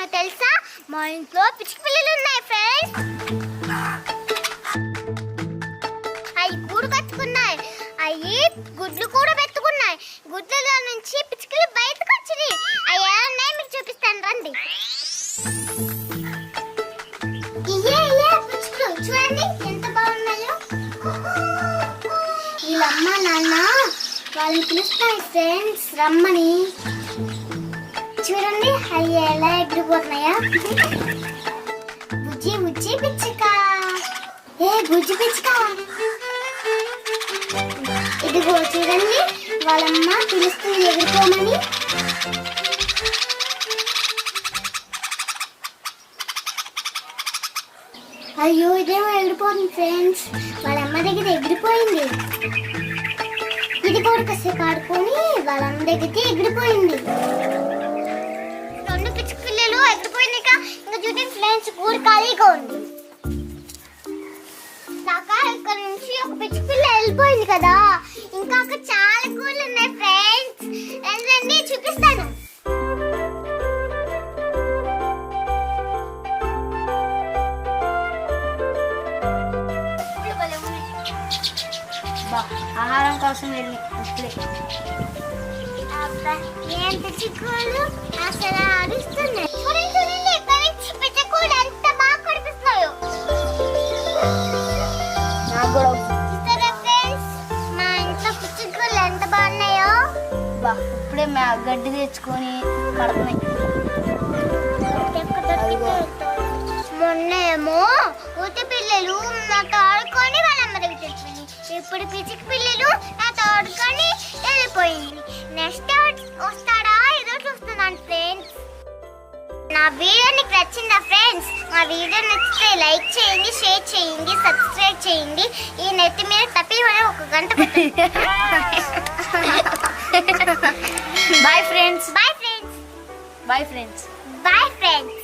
తెలుసా? మా ఇంట్లో పిచ్చి పిల్లలు ఉన్నాయి ఫ్రెండ్స్ అవి గూడు కట్టుకున్నాయి. అవి గుడ్లు కూడా పెట్టుకున్నాయి. గుడ్లలో నుంచి పిచ్చుకలు బయటకు వచ్చినాయి. అవి ఎలా ఉన్నాయి? మీకు చూపిస్తాను రండి. ఇయ్యే చూడండి ఎంత బాగున్నాయో. వీళ్ళమ్మ నాన్న వాళ్ళని పిలుస్తాయి ఫ్రెండ్స్ రమ్మని. చూడండి అవి ఎలా ఎగిరిపోతున్నాయా? బుజ్జి బుజ్జి పిచ్చుక. ఏ బుజ్జి పిచ్చుక. ఇదిగో చూడండి వాళ్ళమ్మ పిలుస్తుంది ఎగిరిపోమని. అయ్యో ఇదేమో ఎగిరిపోతుంది ఫ్రెండ్స్. వాళ్ళ అమ్మ దగ్గర ఎగిరిపోయింది. ఇది కూడా కాసేపు ఆడుకొని వాళ్ళమ్మ దగ్గరికి ఎగిరిపోయింది. ఎగిరిపోయినాక ఇంకా చూడండి ఫ్రెండ్స్ కూర ఖాళీగా ఉంది దాకా ఇక్కడ నుంచి ఒక పిచ్చుక పిల్ల వెళ్ళిపోయింది కదా. ఇంకా చాలా కూరలు ఉన్నాయి ఫ్రెండ్స్. రండి చూపిస్తాను. ఆహారం కోసం వెళ్ళి అబ్బా, ఏంటి చిక్కులు అసలు అరుస్తున్నాయి కూడా మా ఇంట్లో పిచ్చకూలు ఎంత బాగున్నాయో? బా ఇప్పుడే మే గడ్డి తెచ్చుకొని కడుతున్నాయి. మొన్నేమో ఊటి పిల్లలు నాతో ఆడుకొని వాళ్ళ అమ్మ దగ్గర ఇప్పుడు పిచ్చిక పిల్లలు నా వీడియో నీకు నచ్చిందా ఫ్రెండ్స్ మా వీడియో నచ్చితే లైక్ చేయండి షేర్ చేయండి సబ్స్క్రైబ్ చేయండి. ఈ నెత్తి మీద తప్పి మనం ఒక గంట bye friends bye friends bye friends bye friends